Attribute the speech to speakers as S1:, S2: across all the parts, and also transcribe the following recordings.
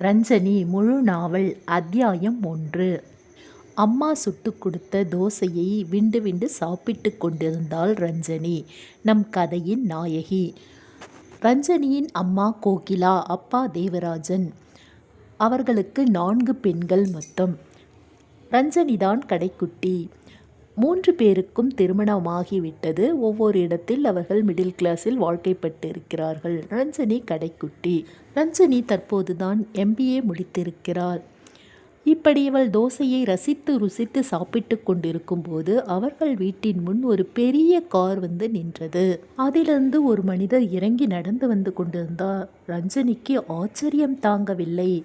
S1: ரஞ்சனி முழு நாவல் அத்தியாயம் ஒன்று. அம்மா சுட்டு கொடுத்த தோசையை விண்டு விண்டு சாப்பிட்டு கொண்டிருந்தாள் ரஞ்சனி. நம் கதையின் நாயகி. ரஞ்சனியின் அம்மா கோகிலா அப்பா தேவராஜன். அவர்களுக்கு நான்கு பெண்கள் மொத்தம். ரஞ்சனிதான் கடைக்குட்டி. மூன்று பேருக்கும் திருமணமாகிவிட்டது. ஒவ்வொரு இடத்தில் அவர்கள் மிடில் கிளாஸில் வாழ்க்கைப்பட்டு இருக்கிறார்கள் ரஞ்சனி கடைக்குட்டி. ரஞ்சனி தற்போதுதான் எம்பிஏ முடித்திருக்கிறாள் இப்படி இவள் தோசையை ரசித்து ருசித்து சாப்பிட்டு கொண்டிருக்கும் போது அவர்கள் வீட்டின் முன் ஒரு பெரிய கார் வந்து நின்றது. அதிலிருந்து ஒரு மனிதர் இறங்கி நடந்து வந்து கொண்டிருந்தார். ரஞ்சனிக்கு ஆச்சரியம் தாங்கவில்லை.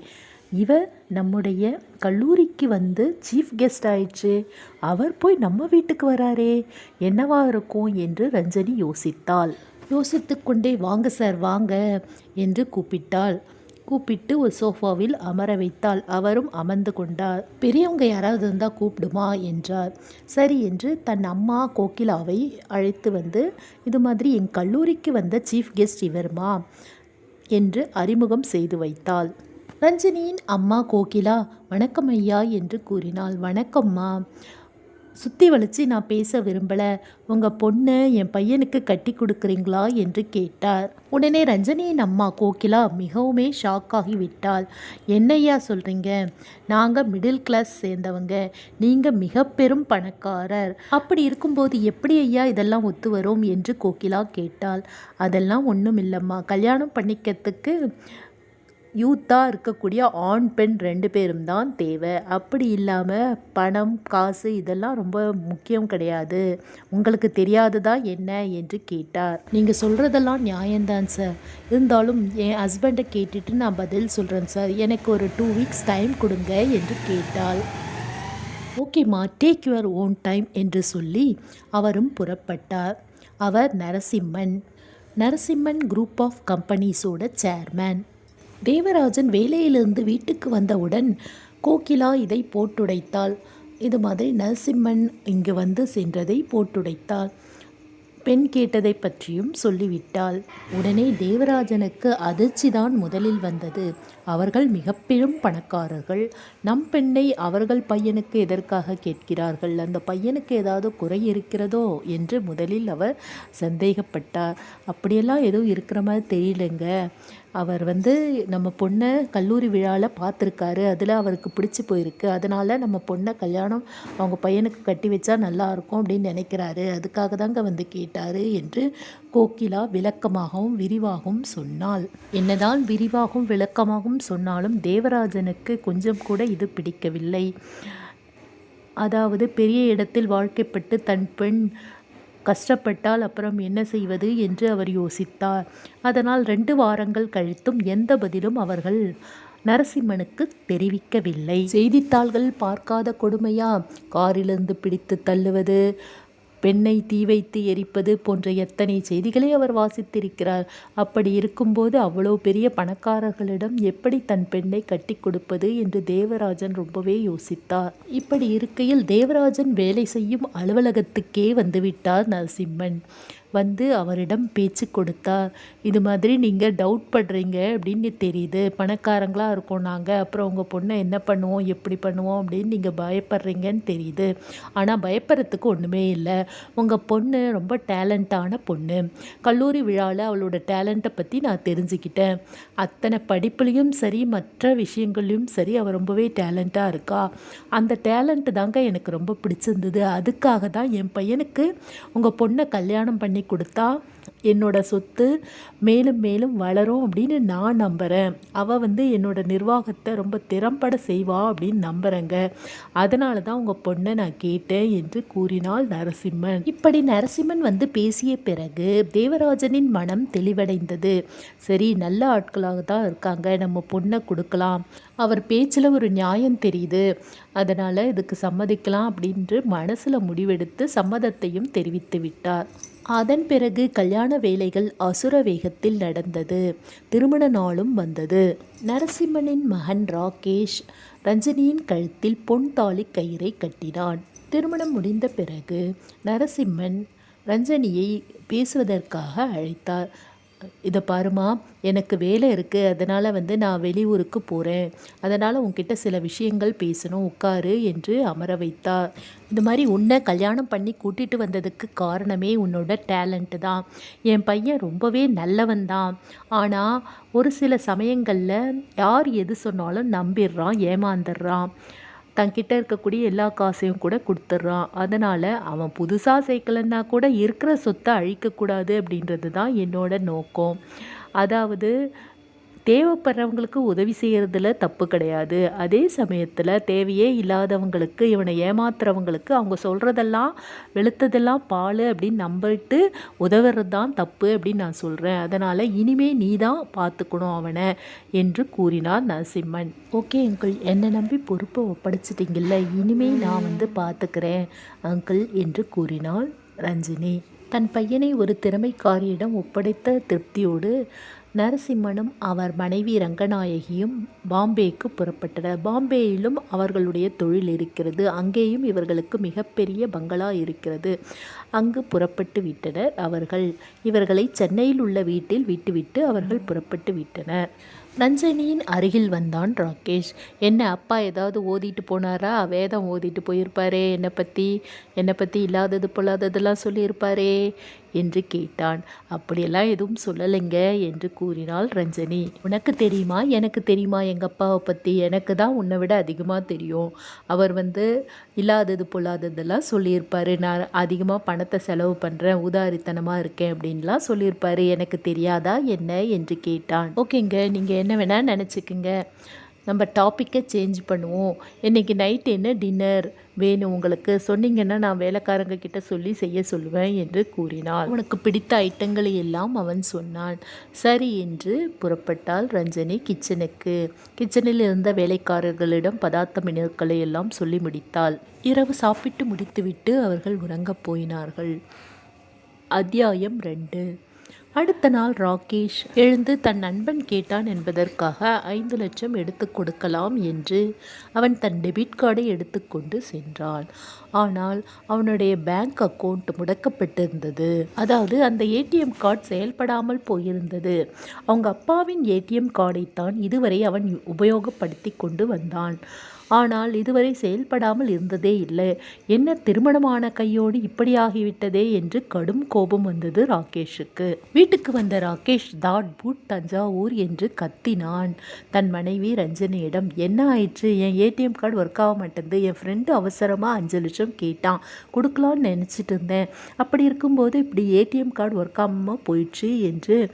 S1: இவ நம்முடைய கல்லூரிக்கு வந்து சீஃப் கெஸ்ட் ஆயிடுச்சு. அவர் போய் நம்ம வீட்டுக்கு வராரே. என்னவா இருக்கும் என்று ரஞ்சனி யோசித்தாள். யோசித்து கொண்டே வாங்க சார் வாங்க என்று கூப்பிட்டாள். கூப்பிட்டு ஒரு சோஃபாவில் அமர வைத்தாள். அவரும் அமர்ந்து கொண்டார். பெரியவங்க யாராவது இருந்தால் கூப்பிடுமா என்றார். சரி என்று தன் அம்மா கோகிலாவை அழைத்து வந்து இது மாதிரி என் கல்லூரிக்கு வந்த சீஃப் கெஸ்ட் இவருமா? என்று அறிமுகம் செய்து வைத்தாள். ரஞ்சினியின் அம்மா கோகிலா வணக்கம் ஐயா என்று கூறினாள். வணக்கம்மா. சுற்றி வளைச்சி நான் பேச விரும்பலை. உங்கள் பொண்ணு என் பையனுக்கு கட்டி கொடுக்குறீங்களா? என்று கேட்டார். உடனே ரஞ்சனியின் அம்மா கோகிலா மிகவுமே ஷாக்காகி விட்டாள். என்னையா சொல்கிறீங்க நாங்கள் மிடில் கிளாஸ் சேர்ந்தவங்க. நீங்கள் மிக பெரும் பணக்காரர். அப்படி இருக்கும்போது எப்படி ஐயா இதெல்லாம் ஒத்து வரும்? என்று கோகிலா கேட்டாள். அதெல்லாம் ஒன்றும் இல்லைம்மா கல்யாணம் பண்ணிக்கிறதுக்கு யூத்தாக இருக்கக்கூடிய ஆண் பெண் ரெண்டு பேரும் தான் தேவை. அப்படி இல்லாமல் பணம் காசு இதெல்லாம் ரொம்ப முக்கியம் கிடையாது. உங்களுக்கு தெரியாததா என்ன என்று கேட்டார். நீங்கள் சொல்கிறதெல்லாம் நியாயம்தான் சார் இருந்தாலும் என் ஹஸ்பண்டை கேட்டுட்டு நான் பதில் சொல்கிறேன் சார் எனக்கு ஒரு டூ வீக்ஸ் டைம் கொடுங்க என்று கேட்டாள். ஓகேம்மா டேக் யுவர் ஓன் டைம் என்று சொல்லி அவரும் புறப்பட்டார். அவர் நரசிம்மன் நரசிம்மன் குரூப் ஆஃப் கம்பெனிஸோட சேர்மேன் தேவராஜன் வேலையிலிருந்து வீட்டுக்கு வந்தவுடன் கோகிலா இதை போட்டுடைத்தாள். இது மாதிரி நரசிம்மன் இங்கு வந்து சென்றதை போட்டுடைத்தாள். பெண் கேட்டதை பற்றியும் சொல்லிவிட்டாள். உடனே தேவராஜனுக்கு அதிர்ச்சி தான் முதலில் வந்தது. அவர்கள் மிக பெரும் பணக்காரர்கள். நம் பெண்ணை அவர்கள் பையனுக்கு எதற்காக கேட்கிறார்கள்? அந்த பையனுக்கு ஏதாவது குறை இருக்கிறதோ? என்று முதலில் அவர் சந்தேகப்பட்டார். அப்படியெல்லாம் எதுவும் இருக்கிற மாதிரி தெரியலங்க. அவர் வந்து நம்ம பொண்ணை கல்லூரி விழாவில் பார்த்துருக்காரு. அதில் அவருக்கு பிடிச்சி போயிருக்கு. அதனால் நம்ம பொண்ணை கல்யாணம் அவங்க பையனுக்கு கட்டி வச்சா நல்லாயிருக்கும் அப்படின்னு நினைக்கிறாரு. அதுக்காக தாங்க வந்து கேட்டார் என்று கோகிலா விளக்கமாகவும் விரிவாகவும் சொன்னாள். என்னதான் விரிவாகவும் விளக்கமாகவும் சொன்னாலும் தேவராஜனுக்கு கொஞ்சம் கூட இது பிடிக்கவில்லை. அதாவது பெரிய இடத்தில் வாழ்க்கைப்பட்டு தன் பெண் கஷ்டப்பட்டால் அப்புறம் என்ன செய்வது என்று அவர் யோசித்தார். அதனால் ரெண்டு வாரங்கள் கழித்தும் எந்த பதிலும் அவர்கள் நரசிம்மனுக்கு தெரிவிக்கவில்லை. செய்தித்தாள்கள் பார்க்காத கொடுமையா? காரிலிருந்து பிடித்து தள்ளுவது பெண்ணை தீ வைத்து எரிப்பது போன்ற எத்தனை செய்திகளை அவர் வாசித்திருக்கிறார். அப்படி இருக்கும்போது அவ்வளோ பெரிய பணக்காரர்களிடம் எப்படி தன் பெண்ணை கட்டி கொடுப்பது என்று தேவராஜன் ரொம்பவே யோசித்தார். இப்படி இருக்கையில் தேவராஜன் வேலை செய்யும் அலுவலகத்துக்கே வந்துவிட்டார் நரசிம்மன். வந்து அவரிடம் பேச்சு கொடுத்தா இது மாதிரி நீங்கள் டவுட் படுறீங்க அப்படின்னு தெரியுது. பணக்காரங்களாக இருக்கோம் நாங்கள் அப்புறம் உங்கள் பொண்ணை என்ன பண்ணுவோம்? எப்படி பண்ணுவோம்? அப்படின்னு நீங்கள் பயப்படுறீங்கன்னு தெரியுது. ஆனால் பயப்படுறதுக்கு ஒன்றுமே இல்லை. உங்கள் பொண்ணு ரொம்ப டேலண்ட்டான பொண்ணு. கல்லூரி விழாவில் அவளோட டேலண்ட்டை பற்றி நான் தெரிஞ்சுக்கிட்டேன். அத்தனை படிப்புலேயும் சரி மற்ற விஷயங்கள்லையும் சரி அவள் ரொம்பவே டேலண்ட்டாக இருக்கா. அந்த டேலண்ட்டு தாங்க எனக்கு ரொம்ப பிடிச்சிருந்தது. அதுக்காக தான் என் பையனுக்கு உங்கள் பொண்ணை கல்யாணம் பண்ணி கொடுத்தா என்னோட சொத்து மேலும் மேலும் வளரும் அப்படின்னு நான் நம்புகிறேன் அவள் வந்து என்னோட நிர்வாகத்தை ரொம்ப திறம்பட செய்வா அப்படின்னு நம்புகிறேங்க அதனால தான் உங்கள் பொண்ணை நான் கேட்டேன் என்று கூறினாள் நரசிம்மன். இப்படி நரசிம்மன் வந்து பேசிய பிறகு தேவராஜனின் மனம் தெளிவடைந்தது. சரி நல்ல ஆட்களாக தான் இருக்காங்க. நம்ம பொண்ணை கொடுக்கலாம். அவர் பேச்சில் ஒரு நியாயம் தெரியுது. அதனால் இதுக்கு சம்மதிக்கலாம் அப்படின்று மனசில் முடிவெடுத்து சம்மதத்தையும் தெரிவித்து விட்டார். அதன் பிறகு கல்யாண வேலைகள் அசுர வேகத்தில் நடந்தது. திருமண நாளும் வந்தது. நரசிம்மனின் மகன் ராகேஷ் ரஞ்சனியின் கழுத்தில் பொன் தாலி கயிறை கட்டினான். திருமணம் முடிந்த பிறகு நரசிம்மன் ரஞ்சனியை பேசுவதற்காக அழைத்தார். இதை பாருமா எனக்கு வேலை இருக்குது அதனால் வந்து நான் வெளியூருக்கு போகிறேன் அதனால் உன்கிட்ட சில விஷயங்கள் பேசணும் உட்காரு என்று அமர வைத்தார். இந்த மாதிரி உன்னை கல்யாணம் பண்ணி கூட்டிகிட்டு வந்ததுக்கு காரணமே உன்னோட டேலண்ட்டு தான். என் பையன் ரொம்பவே நல்லவன் தான். ஆனால் ஒரு சில சமயங்களில் யார் எது சொன்னாலும் நம்பிடுறான் ஏமாந்துடுறான். தங்கிட்ட இருக்கக்கூடிய எல்லா காசையும் கூட கொடுத்துட்றான். அதனால் அவன் புதுசாக சேர்க்கலன்னா கூட இருக்கிற சொத்தை அழிக்கக்கூடாது அப்படின்றது தான் என்னோட நோக்கம். அதாவது தேவைப்படுறவங்களுக்கு உதவி செய்கிறதுல தப்பு கிடையாது. அதே சமயத்தில் தேவையே இல்லாதவங்களுக்கு இவனை ஏமாத்துறவங்களுக்கு அவங்க சொல்கிறதெல்லாம் வெளுத்ததெல்லாம் பால் அப்படின்னு நம்பிட்டு உதவுறது தான் தப்பு அப்படின்னு நான் சொல்கிறேன் அதனால் இனிமே நீ தான் பார்த்துக்கணும் அவனை என்று கூறினார் நரசிம்மன். ஓகே அங்கிள் என்னை நம்பி பொறுப்பை ஒப்படைச்சிட்டிங்கல்ல இனிமே நான் வந்து பார்த்துக்கிறேன் அங்கிள் என்று கூறினாள் ரஞ்சினி. தன் பையனை ஒரு திறமைக்காரியிடம் ஒப்படைத்த திருப்தியோடு நரசிம்மனும் அவர் மனைவி ரங்கநாயகியும் பாம்பேக்கு புறப்பட்டனர். பாம்பேயிலும் அவர்களுடைய தொழில் இருக்கிறது. அங்கேயும் இவர்களுக்கு மிகப்பெரிய பங்களா இருக்கிறது. அங்கு புறப்பட்டு விட்டனர் அவர்கள். இவர்களை சென்னையில் உள்ள வீட்டில் விட்டுவிட்டு அவர்கள் புறப்பட்டு விட்டனர். ரஞ்சனியின் அருகில் வந்தான் ராகேஷ். என்ன அப்பா ஏதாவது ஓதிட்டு போனாரா? வேதம் ஓதிட்டு போயிருப்பாரே என்னை பற்றி என்னை பற்றி இல்லாதது பொல்லாததெல்லாம் சொல்லியிருப்பாரே? என்று கேட்டான். அப்படியெல்லாம் எதுவும் சொல்லலைங்க என்று கூறினாள் ரஞ்சனி. உனக்கு தெரியுமா? எனக்கு தெரியுமா? எங்கள் அப்பாவை பற்றி எனக்கு தான் உன்னை விட அதிகமாக தெரியும். அவர் வந்து இல்லாதது பொல்லாததெல்லாம் சொல்லியிருப்பார். நான் அதிகமாக பணத்தை செலவு பண்ணுறேன் உதாரித்தனமாக இருக்கேன் அப்படின்லாம் சொல்லியிருப்பார். எனக்கு தெரியாதா? என்ன? என்று கேட்டான். ஓகேங்க. நீங்கள் என்ன வேணால் நினச்சிக்கோங்க. நம்ம டாப்பிக்கை சேஞ்ச் பண்ணுவோம். இன்றைக்கி நைட் என்ன டின்னர் வேணும் உங்களுக்கு. சொன்னீங்கன்னா நான் வேலைக்காரங்க கிட்ட சொல்லி செய்ய சொல்லுவேன் என்று கூறினாள். உனக்கு பிடித்த ஐட்டங்களை எல்லாம் அவன் சொன்னான். சரி என்று புறப்பட்டாள் ரஞ்சனி கிச்சனுக்கு. கிச்சனில் இருந்த வேலைக்காரர்களிடம் பதார்த்த மெனுக்களை எல்லாம் சொல்லி முடித்தாள். இரவு சாப்பிட்டு முடித்துவிட்டு அவர்கள் உறங்கப் போயினார்கள். அத்தியாயம் ரெண்டு. அடுத்த நாள் ராகேஷ் எழுந்து தன் நண்பன் கேட்டான் என்பதற்காக ஐந்து லட்சம் எடுத்து கொடுக்கலாம் என்று அவன் தன் டெபிட் கார்டை எடுத்துக்கொண்டு சென்றான். ஆனால் அவனுடைய பேங்க் அக்கவுண்ட் முடக்கப்பட்டிருந்தது. அதாவது அந்த ஏடிஎம் கார்டு செயல்படாமல் போயிருந்தது. அவங்க அப்பாவின் ஏடிஎம் கார்டைத்தான் இதுவரை அவன் உபயோகப்படுத்தி கொண்டு வந்தான். ஆனால் இதுவரை செயல்படாமல் இருந்ததே இல்லை. என்ன திருமணமான கையோடு இப்படியாகிவிட்டதே என்று கடும் கோபம் வந்தது ராகேஷுக்கு. வீட்டுக்கு வந்த ராகேஷ் தாட் பூட் தஞ்சாவூர் என்று கத்தினான். தன் மனைவி ரஞ்சனியிடம் என்ன ஆயிற்று? என் ஏடிஎம் கார்டு ஒர்க் ஆக மாட்டேங்குது. என் ஃப்ரெண்டு அவசரமாக அஞ்சு லட்சம் கேட்டான். கொடுக்கலான்னு நினச்சிட்டு இருந்தேன். அப்படி இருக்கும்போது இப்படி ஏடிஎம் கார்டு ஒர்க் ஆகாமல் போயிடுச்சு என்று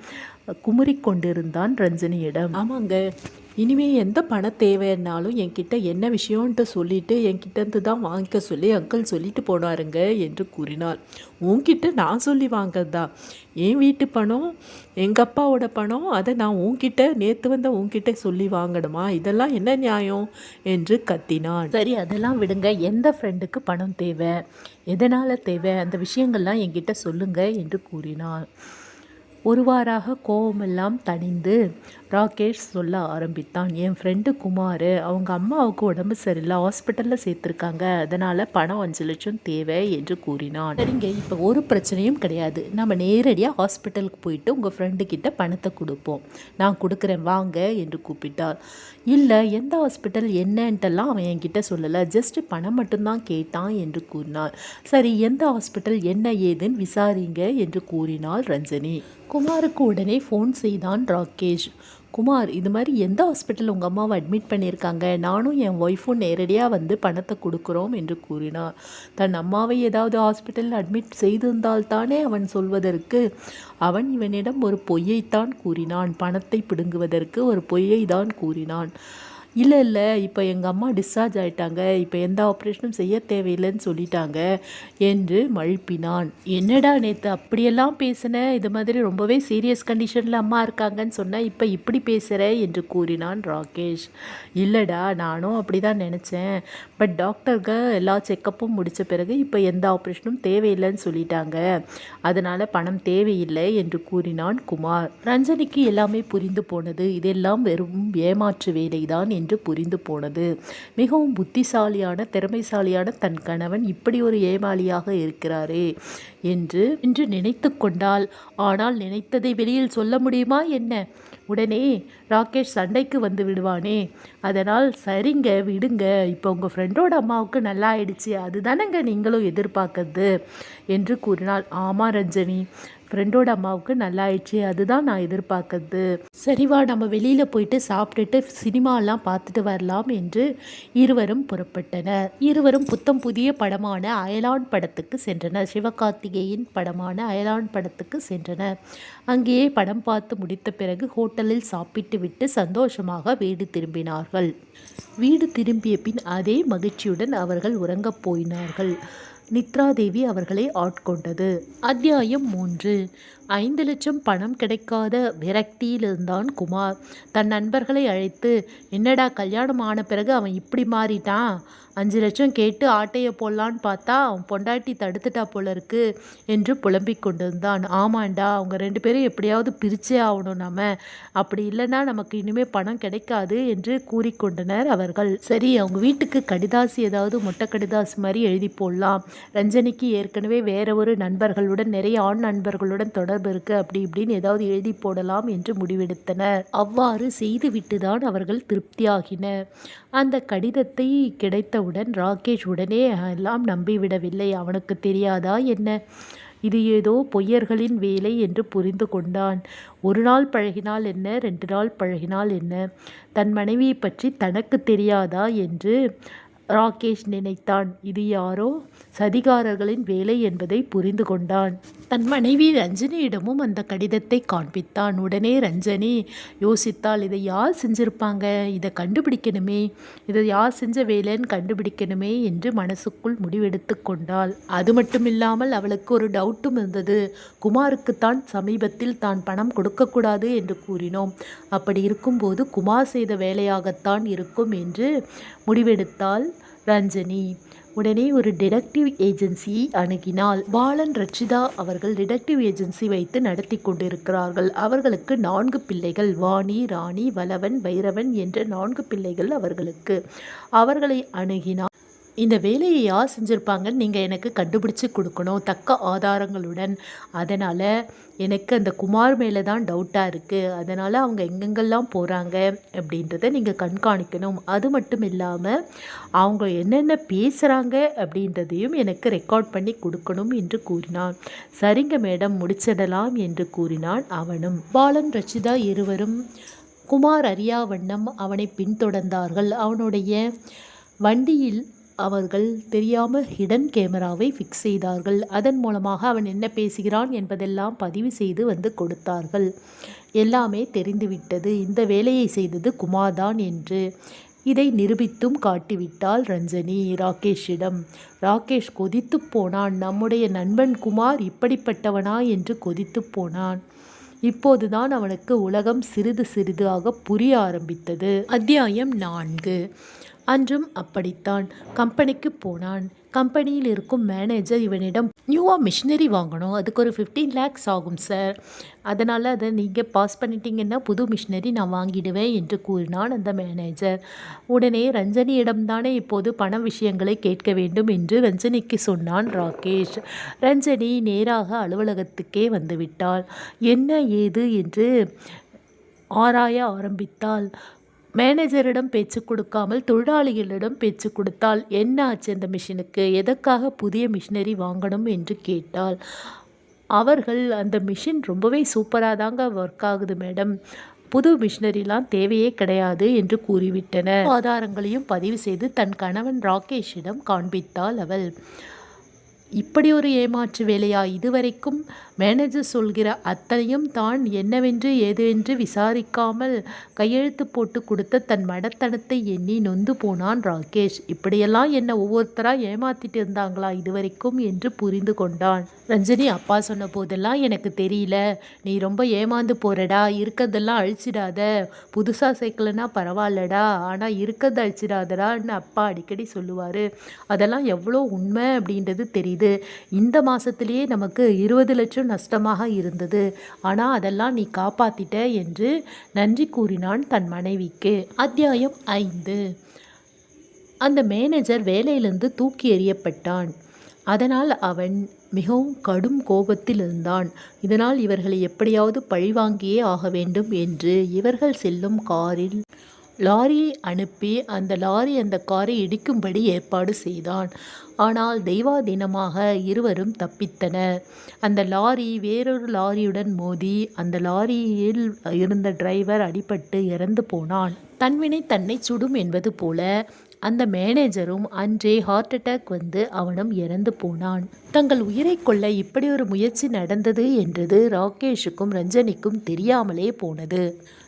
S1: குமரிக்கொண்டிருந்தான் ரஞ்சனியிடம். ஆமாங்க. இனிமேல் எந்த பண தேவைன்னாலும் என்கிட்ட என்ன விஷயம்ன்ட்டு சொல்லிட்டு என்கிட்டேருந்து தான் வாங்கிக்க சொல்லி அங்கிள் சொல்லிட்டு போனாருங்க என்று கூறினாள். உன்கிட்ட நான் சொல்லி வாங்கதா என் வீட்டு பணம் எங்கள் அப்பாவோட பணம் அதை நான் உன்கிட்ட நேற்று வந்த உன்கிட்ட சொல்லி வாங்கணுமா? இதெல்லாம் என்ன நியாயம்? என்று கத்தினான் சரி அதெல்லாம் விடுங்க. எந்த ஃப்ரெண்டுக்கு பணம் தேவை? எதனால் தேவை? அந்த விஷயங்கள்லாம் என்கிட்ட சொல்லுங்க என்று கூறினாள். ஒருவாறாக கோபமெல்லாம் தணிந்து ராகேஷ் சொல்ல ஆரம்பித்தான் என் ஃப்ரெண்டு குமார் அவங்க அம்மாவுக்கு உடம்பு சரியில்லை ஹாஸ்பிட்டலில் சேர்த்துருக்காங்க அதனால் பணம் அஞ்சு லட்சம் தேவை என்று கூறினான். சரிங்க இப்போ ஒரு பிரச்சனையும் கிடையாது. நம்ம நேரடியாக ஹாஸ்பிட்டலுக்கு போயிட்டு உங்கள் ஃப்ரெண்டு கிட்ட பணத்தை கொடுப்போம். நான் கொடுக்குறேன் வாங்க என்று கூப்பிட்டார். இல்லை எந்த ஹாஸ்பிட்டல் என்னன்ட்டெல்லாம் அவன் என்கிட்ட சொல்லலை ஜஸ்ட் பணம் மட்டும்தான் கேட்டான் என்று கூறினார். சரி எந்த ஹாஸ்பிட்டல் என்ன ஏதுன்னு விசாரிங்க என்று கூறினாள் ரஞ்சனி. குமாருக்கு உடனே ஃபோன் செய்தான் ராகேஷ். குமார் இது மாதிரி எந்த ஹாஸ்பிட்டல் உங்கள் அம்மாவை அட்மிட் பண்ணியிருக்காங்க? நானும் என் ஒய்ஃபும் நேரடியாக வந்து பணத்தை கொடுக்குறோம் என்று கூறினார். தன் அம்மாவை ஏதாவது ஹாஸ்பிட்டலில் அட்மிட் செய்திருந்தால் தானே அவன் சொல்வதற்கு அவன் இவனிடம் ஒரு பொய்யைத்தான் கூறினான். பணத்தை பிடுங்குவதற்கு ஒரு பொய்யை தான் கூறினான். இல்லை இல்லை இப்போ எங்கள் அம்மா டிஸ்சார்ஜ் ஆகிட்டாங்க இப்போ எந்த ஆப்ரேஷனும் செய்ய தேவையில்லைன்னு சொல்லிட்டாங்க என்று மழுப்பினான் என்னடா நேற்று அப்படியெல்லாம் பேசின? இது மாதிரி ரொம்பவே சீரியஸ் கண்டிஷனில் அம்மா இருக்காங்கன்னு சொன்னால் இப்போ இப்படி பேசுகிற என்று கூறினான் ராகேஷ். இல்லைடா நானும் அப்படி தான் நினச்சேன். பட் டாக்டர்கள் எல்லா செக்கப்பும் முடித்த பிறகு இப்போ எந்த ஆப்ரேஷனும் தேவையில்லைன்னு சொல்லிட்டாங்க. அதனால் பணம் தேவையில்லை என்று கூறினான் குமார். ரஞ்சனிக்கு எல்லாமே புரிந்து போனது. இதெல்லாம் வெறும் ஏமாற்று வேலைதான் என்று புரிந்து போனது. மிகவும் புத்திசாலியான திறமைசாலியான தன் கணவன் இப்படி ஒரு ஏமாளியாக இருக்கிறாரே என்று என்று நினைத்து கொண்டால் ஆனால் நினைத்ததை வெளியில் சொல்ல முடியுமா என்ன? உடனே ராகேஷ் சண்டைக்கு வந்து விடுவானே. அதனால் சரிங்க விடுங்க. இப்போ உங்கள் ஃப்ரெண்டோட அம்மாவுக்கு நல்லா ஆயிடுச்சு. அதுதானங்க நீங்களும் எதிர்பார்க்கறது என்று கூறினாள். ஆமாம் ரஞ்சனி. ஃப்ரெண்டோட அம்மாவுக்கு நல்லா ஆயிடுச்சு அதுதான் நான் எதிர்பார்க்கறது. சரிவா நம்ம வெளியில் போயிட்டு சாப்பிட்டுட்டு சினிமாலாம் பார்த்துட்டு வரலாம் என்று இருவரும் புறப்பட்டனர். இருவரும் புத்தம் புதிய படமான அயலான் படத்துக்கு சென்றனர். சிவகார்த்திகேயன் படமான அயலான் படத்துக்கு சென்றனர். அங்கேயே படம் பார்த்து முடித்த பிறகு ஹோட்டலில் சாப்பிட்டு விட்டு சந்தோஷமாக வீடு திரும்பினார்கள். வீடு திரும்பிய பின் அதே மகிழ்ச்சியுடன் அவர்கள் உறங்கப் போயினார்கள். நித்ராதேவி அவர்களை ஆட்கொண்டது. அத்தியாயம் மூன்று. ஐந்து லட்சம் பணம் கிடைக்காத விரக்தியில் இருந்தான் குமார். தன் நண்பர்களை அழைத்து என்னடா கல்யாணம் ஆன பிறகு அவன் இப்படி மாறிட்டான்? அஞ்சு லட்சம் கேட்டு ஆட்டையை போடலான்னு பார்த்தா அவன் பொண்டாட்டி தடுத்துட்டா போல இருக்கு என்று புலம்பிக் கொண்டிருந்தான். ஆமாண்டா அவங்க ரெண்டு பேரும் எப்படியாவது பிரிச்சே ஆகணும் நாம. அப்படி இல்லைன்னா நமக்கு இனிமே பணம் கிடைக்காது என்று கூறிக்கொண்டனர் அவர்கள். சரி அவங்க வீட்டுக்கு கடிதாசி ஏதாவது மொட்டை கடிதாசி மாதிரி எழுதி போடலாம். ரஞ்சனிக்கு ஏற்கனவே வேற ஒரு நண்பர்களுடன் நிறைய ஆண் நண்பர்களுடன் தொடர்பு இருக்கு அப்படி இப்படின்னு ஏதாவது எழுதி போடலாம் என்று முடிவெடுத்தனர். அவ்வாறு செய்துவிட்டுதான் அவர்கள் திருப்தியாகின அந்த கடிதத்தை கிடைத்தவுடன் ராகேஷ் உடனே எல்லாம் நம்பிவிடவில்லை அவனுக்கு தெரியாதா என்ன? இது ஏதோ பொய்யர்களின் வேலை என்று புரிந்து கொண்டான். ஒரு நாள் பழகினால் என்ன? ரெண்டு நாள் பழகினால் என்ன? தன் மனைவியை பற்றி தனக்கு தெரியாதா? என்று ராகேஷ் நினைத்தான். இது யாரோ? சதிகாரர்களின் வேலை என்பதை புரிந்து கொண்டான். தன் மனைவி ரஞ்சனியிடமும் அந்த கடிதத்தை காண்பித்தான். உடனே ரஞ்சனி யோசித்தால் இதை யார் செஞ்சிருப்பாங்க? இதை கண்டுபிடிக்கணுமே. இதை யார் செஞ்ச வேலைன்னு கண்டுபிடிக்கணுமே என்று மனசுக்குள் முடிவெடுத்து கொண்டாள். அது மட்டும் இல்லாமல் அவளுக்கு ஒரு டவுட்டும் இருந்தது. குமாருக்குத்தான் சமீபத்தில் தான் பணம் கொடுக்கக்கூடாது என்று கூறினோம். அப்படி இருக்கும்போது குமார் செய்த வேலையாகத்தான் இருக்கும் என்று முடிவெடுத்தாள் ரஞ்சனி. உடனே ஒரு டிடெக்டிவ் ஏஜென்சியை அணுகினாள் பாலன் ரச்சிதா அவர்கள் டிடெக்டிவ் ஏஜென்சி வைத்து நடத்தி கொண்டிருக்கிறார்கள். அவர்களுக்கு நான்கு பிள்ளைகள் வாணி ராணி வலவன் பைரவன் என்ற நான்கு பிள்ளைகள் அவர்களுக்கு. அவர்களை அணுகினார் இந்த வேலையை யார் செஞ்சுருப்பாங்கன்னு நீங்கள் எனக்கு கண்டுபிடிச்சி கொடுக்கணும். தக்க ஆதாரங்களுடன். அதனால் எனக்கு அந்த குமார் மேலே தான் டவுட்டாக இருக்குது அதனால் அவங்க எங்கெங்கெல்லாம் போகிறாங்க அப்படின்றத நீங்கள் கண்காணிக்கணும். அது மட்டும் இல்லாமல் அவங்க என்னென்ன பேசுகிறாங்க அப்படின்றதையும் எனக்கு ரெக்கார்ட் பண்ணி கொடுக்கணும் என்று கூறினான். சரிங்க மேடம் முடிச்சிடலாம் என்று கூறினான் அவனும். பாலன் ரச்சிதா இருவரும் குமார் அறியா வண்ணம் அவனை பின்தொடர்ந்தார்கள். அவனுடைய வண்டியில் அவர்கள் தெரியாமல் ஹிடன் கேமராவை ஃபிக்ஸ் செய்தார்கள். அதன் மூலமாக அவன் என்ன பேசுகிறான் என்பதெல்லாம் பதிவு செய்து வந்து கொடுத்தார்கள். எல்லாமே தெரிந்துவிட்டது. இந்த வேலையை செய்தது குமார்தான் என்று. இதை நிரூபித்தும் காட்டிவிட்டாள் ரஞ்சனி ராகேஷிடம். ராகேஷ் கொதித்து போனான். நம்முடைய நண்பன் குமார் இப்படிப்பட்டவனா? என்று கொதித்து போனான். இப்போதுதான் அவனுக்கு உலகம் சிறிது சிறிதாக புரிய ஆரம்பித்தது. அத்தியாயம் நான்கு. அன்றும் அப்படித்தான். கம்பெனிக்கு போனான். கம்பெனியில் இருக்கும் மேனேஜர் இவனிடம் நியூவாக மிஷினரி வாங்கணும். அதுக்கு ஒரு ஃபிஃப்டீன் லேக்ஸ் ஆகும் சார் அதனால் அதை நீங்கள் பாஸ் பண்ணிட்டீங்கன்னா புது மிஷினரி நான் வாங்கிடுவேன் என்று கூறினான் அந்த மேனேஜர் உடனே ரஞ்சனியிடம் தானே இப்போது பண விஷயங்களை கேட்க வேண்டும் என்று ரஞ்சனிக்கு சொன்னான் ராகேஷ். ரஞ்சனி நேராக அலுவலகத்துக்கே வந்துவிட்டாள். என்ன ஏது? என்று ஆராய ஆரம்பித்தாள். மேனேஜரிடம் பேச்சு கொடுக்காமல் தொழிலாளிகளிடம் பேச்சு கொடுத்தால் என்ன ஆச்சு அந்த மிஷினுக்கு? எதற்காக புதிய மிஷினரி வாங்கணும் என்று கேட்டால் அவர்கள் அந்த மிஷின் ரொம்பவே சூப்பராக தாங்க ஒர்க் ஆகுது மேடம். புது மிஷினரிலாம் தேவையே கிடையாது என்று கூறிவிட்டனர். ஆதாரங்களையும் பதிவு செய்து தன் கணவன் ராகேஷிடம் காண்பித்தாள் அவள். இப்படி ஒரு ஏமாற்று வேலையா இதுவரைக்கும்? மேனேஜர் சொல்கிற அத்தனையும் தான் என்னவென்று ஏதுவென்று விசாரிக்காமல் கையெழுத்து போட்டு கொடுத்த தன் மடத்தனத்தை எண்ணி நொந்து போனான் ராகேஷ். இப்படியெல்லாம் என்ன ஒவ்வொருத்தராக ஏமாத்திட்டு இருந்தாங்களா இதுவரைக்கும் என்று புரிந்து கொண்டான். ரஞ்சனி அப்பா சொன்ன போதெல்லாம் எனக்கு தெரியல. நீ ரொம்ப ஏமாந்து போறடா. இருக்கிறதெல்லாம் அழிச்சிடாத. புதுசாக சேர்க்கலன்னா பரவாயில்லடா. ஆனால் இருக்கிறத அழிச்சிடாதடான்னு அப்பா அடிக்கடி சொல்லுவார். அதெல்லாம் எவ்வளோ உண்மை அப்படின்றது தெரியுது. இந்த மாதத்துலேயே நமக்கு இருபது லட்சம் நஷ்டமாக இருந்தது. ஆனால் அதெல்லாம் நீ காப்பாத்திட்ட என்று நன்றி கூறினான் தன் மனைவிக்கு. அத்தியாயம் ஐந்து. அந்த மேனேஜர் வேலையிலிருந்து தூக்கி எறியப்பட்டான். அதனால் அவன் மிகவும் கடும் கோபத்தில் இருந்தான். இதனால் இவர்களை எப்படியாவது பழிவாங்கியே ஆக வேண்டும் என்று இவர்கள் செல்லும் காரில் லாரியை அனுப்பி அந்த லாரி அந்த காரை இடிக்கும்படி ஏற்பாடு செய்தான். ஆனால் தெய்வாதீனமாக இருவரும் தப்பித்தனர். அந்த லாரி வேறொரு லாரியுடன் மோதி அந்த லாரியில் இருந்த டிரைவர் அடிபட்டு இறந்து போனான். தன்வினை தன்னை சுடும் என்பது போல அந்த மேனேஜரும் அன்றே ஹார்ட் அட்டாக் வந்து அவனும் இறந்து போனான். தங்கள் உயிரை கொள்ள இப்படி ஒரு முயற்சி நடந்தது என்றது ராகேஷுக்கும் ரஞ்சனிக்கும் தெரியாமலே போனது.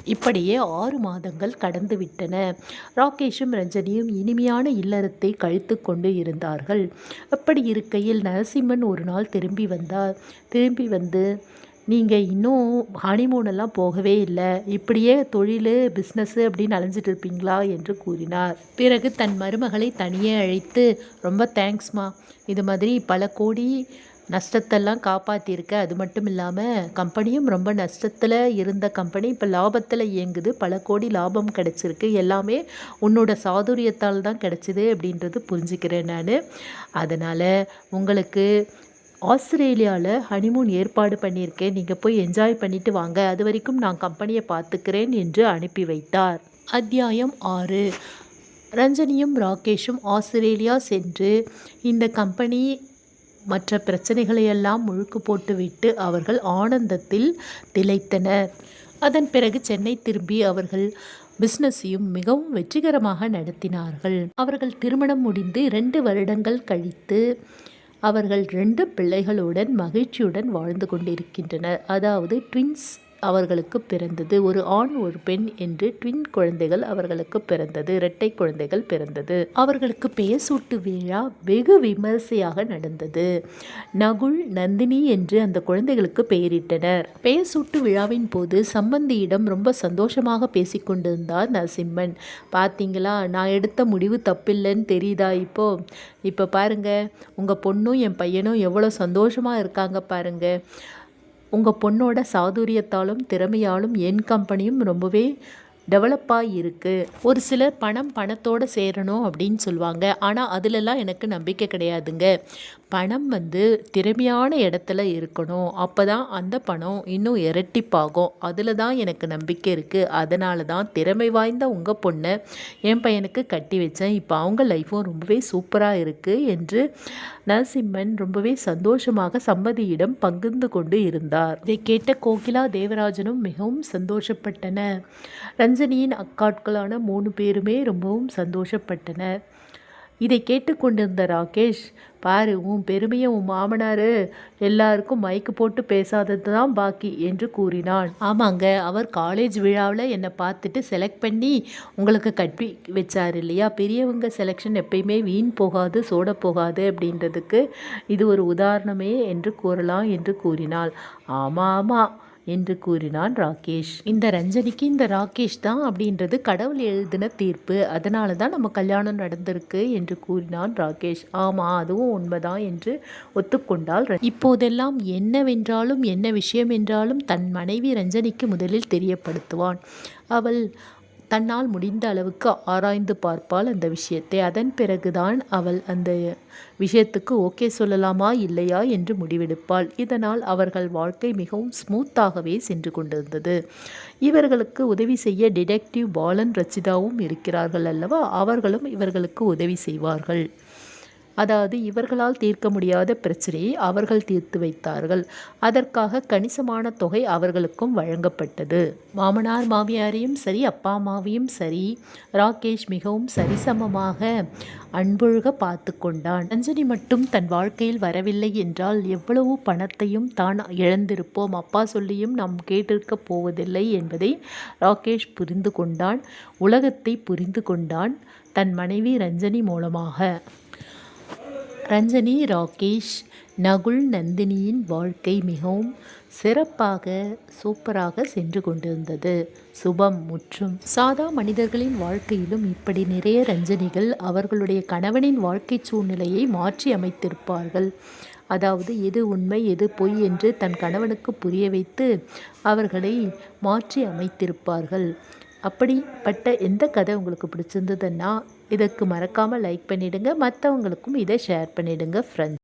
S1: இப்படியே ஆறு மாதங்கள் கடந்து விட்டன. ராகேஷும் ரஞ்சனியும் இனிமையான இல்லறத்தை கழித்து கொண்டு இருந்தார்கள். அப்படி இருக்கையில் நரசிம்மன் ஒரு நாள் திரும்பி வந்தார். திரும்பி வந்து நீங்கள் இன்னும் ஹனிமூனெல்லாம் போகவே இல்லை. இப்படியே தொழில் பிஸ்னஸ்ஸு அப்படின்னு அலைஞ்சிட்டு இருப்பீங்களா? என்று கூறினார். பிறகு தன் மருமகளை தனியே அழைத்து ரொம்ப தேங்க்ஸ்மா இது மாதிரி பல கோடி நஷ்டத்தெல்லாம் காப்பாற்றியிருக்க அது மட்டும் இல்லாமல் கம்பெனியும் ரொம்ப நஷ்டத்தில் இருந்த கம்பெனி இப்போ லாபத்தில் இயங்குது. பல கோடி லாபம் கிடச்சிருக்கு. எல்லாமே உன்னோட சாதுரியத்தால் தான் கிடச்சிது அப்படின்றது புரிஞ்சுக்கிறேன் நான். அதனால் உங்களுக்கு ஆஸ்திரேலியாவில் ஹனிமூன் ஏற்பாடு பண்ணியிருக்கேன். நீங்கள் போய் என்ஜாய் பண்ணிட்டு வாங்க. அது வரைக்கும் நான் கம்பெனியை பார்த்துக்கிறேன் என்று அனுப்பி வைத்தார். அத்தியாயம் ஆறு. ரஞ்சனியும் ராகேஷும் ஆஸ்திரேலியா சென்று இந்த கம்பெனி மற்ற பிரச்சனைகளையெல்லாம் முழுக்கு போட்டுவிட்டு அவர்கள் ஆனந்தத்தில் திளைத்தனர். அதன் பிறகு சென்னை திரும்பி அவர்கள் பிஸ்னஸையும் மிகவும் வெற்றிகரமாக நடத்தினார்கள். அவர்கள் திருமணம் முடிந்து இரண்டு வருடங்கள் கழித்து அவர்கள் ரெண்டு பிள்ளைகளுடன் மகிழ்ச்சியுடன் வாழ்ந்து கொண்டிருக்கின்றனர். அதாவது ட்வின்ஸ் அவர்களுக்கு பிறந்தது. ஒரு ஆண் ஒரு பெண் என்று ட்வின் குழந்தைகள் அவர்களுக்கு பிறந்தது. இரட்டை குழந்தைகள் பிறந்தது. அவர்களுக்கு பெயர் சூட்டு விழா வெகு விமரிசையாக நடந்தது. நகுல் நந்தினி என்று அந்த குழந்தைகளுக்கு பெயரிட்டனர். பெயர் சூட்டு விழாவின் போது சம்பந்தியிடம் ரொம்ப சந்தோஷமாக பேசிக்கொண்டிருந்தார் நரசிம்மன். பார்த்தீங்களா நான் எடுத்த முடிவு தப்பில்லைன்னு தெரியுதா இப்போ? இப்போ பாருங்க உங்கள் பொண்ணும் என் பையனும் எவ்வளோ சந்தோஷமாக இருக்காங்க பாருங்கள் உங்கள் பொண்ணோட சாதுரியத்தாலும் திறமையாலும் என் கம்பெனியும் ரொம்பவே டெவலப்பாக இருக்குது ஒரு சிலர் பணம் பணத்தோடு சேரணும் அப்படின்னு சொல்லுவாங்க. ஆனால் அதிலெல்லாம் எனக்கு நம்பிக்கை கிடையாதுங்க. பணம் வந்து திறமையான இடத்துல இருக்கணும். அப்போ தான் அந்த பணம் இன்னும் இரட்டிப்பாகும். அதில் தான் எனக்கு நம்பிக்கை இருக்குது அதனால தான் திறமை வாய்ந்த உங்கள் பொண்ணை என் பையனுக்கு கட்டி வச்சேன். இப்போ அவங்க லைஃப்பும் ரொம்பவே சூப்பராக இருக்குது என்று நரசிம்மன் ரொம்பவே சந்தோஷமாக சம்மதியிடம் பகிர்ந்து கொண்டு இருந்தார். இதை கேட்ட கோகிலா தேவராஜனும் மிகவும் சந்தோஷப்பட்டனர். ரஞ்சனியின் அக்காட்களான மூணு பேருமே ரொம்பவும் சந்தோஷப்பட்டனர். இதை கேட்டுக்கொண்டிருந்த ராகேஷ் பாரு உன் பெருமையை உன் மாமனார் எல்லாருக்கும் மைக்கு போட்டு பேசாதது தான் பாக்கி என்று கூறினான் ஆமாங்க அவர் காலேஜ் விழாவில் என்னை பார்த்துட்டு செலக்ட் பண்ணி உங்களுக்கு கட்டி வச்சார் இல்லையா? பெரியவங்க செலெக்ஷன் எப்பயுமே வீண் போகாது சோட போகாது அப்படின்றதுக்கு இது ஒரு உதாரணமே என்று கூறலாம் என்று கூறினாள். ஆமாம் ஆமாம் என்று கூறினான் ராகேஷ். இந்த ரஞ்சனிக்கு இந்த ராகேஷ் தான் அப்படின்றது கடவுள் எழுதின தீர்ப்பு. அதனால தான் நம்ம கல்யாணம் நடந்திருக்கு என்று கூறினான் ராகேஷ். ஆமாம் அதுவும் உண்மைதான் என்று ஒத்துக்கொண்டால் இப்போதெல்லாம் என்னவென்றாலும் என்ன விஷயம் என்றாலும் தன் மனைவி ரஞ்சனிக்கு முதலில் தெரியப்படுத்துவான். அவள் தன்னால் முடிந்த அளவுக்கு ஆராய்ந்து பார்ப்பாள் அந்த விஷயத்தை. அதன் பிறகுதான் அவள் அந்த விஷயத்துக்கு ஓகே சொல்லலாமா இல்லையா என்று முடிவெடுப்பாள். இதனால் அவர்கள் வாழ்க்கை மிகவும் ஸ்மூத்தாகவே சென்று கொண்டிருந்தது. இவர்களுக்கு உதவி செய்ய டிடெக்டிவ் பாலன் ரச்சிதாவும் இருக்கிறார்கள் அல்லவா? அவர்களும் இவர்களுக்கு உதவி செய்வார்கள். அதாவது இவர்களால் தீர்க்க முடியாத பிரச்சனையை அவர்கள் தீர்த்து வைத்தார்கள். அதற்காக கணிசமான தொகை அவர்களுக்கும் வழங்கப்பட்டது. மாமனார் மாமியாரையும் சரி அப்பா அம்மாவையும் சரி ராகேஷ் மிகவும் சரிசமமாக அன்பொழுக பார்த்து கொண்டான். ரஞ்சனி மட்டும் தன் வாழ்க்கையில் வரவில்லை என்றால் எவ்வளவு பணத்தையும் தான் இழந்திருப்போம். அப்பா சொல்லியும் நாம் கேட்டிருக்க போவதில்லை என்பதை ராகேஷ் புரிந்து கொண்டான். உலகத்தை புரிந்து கொண்டான் தன் மனைவி ரஞ்சனி மூலமாக. ரஞ்சனி ராகேஷ் நகுல் நந்தினியின் வாழ்க்கை மிகவும் சிறப்பாக சூப்பராக சென்று கொண்டிருந்தது. சுபம் முற்றும். சாதா மனிதர்களின் வாழ்க்கையிலும் இப்படி நிறைய ரஞ்சனிகள் அவர்களுடைய கணவனின் வாழ்க்கை சூழ்நிலையை மாற்றி அமைத்திருப்பார்கள். அதாவது எது உண்மை எது பொய் என்று தன் கணவனுக்கு புரிய வைத்து அவர்களை மாற்றி அமைத்திருப்பார்கள். அப்படிப்பட்ட எந்த கதை உங்களுக்கு பிடிச்சிருந்ததுன்னா இதற்கு மறக்காமல் லைக் பண்ணிவிடுங்க மற்றவங்களுக்கும் இதை ஷேர் பண்ணிவிடுங்க ஃப்ரெண்ட்ஸ்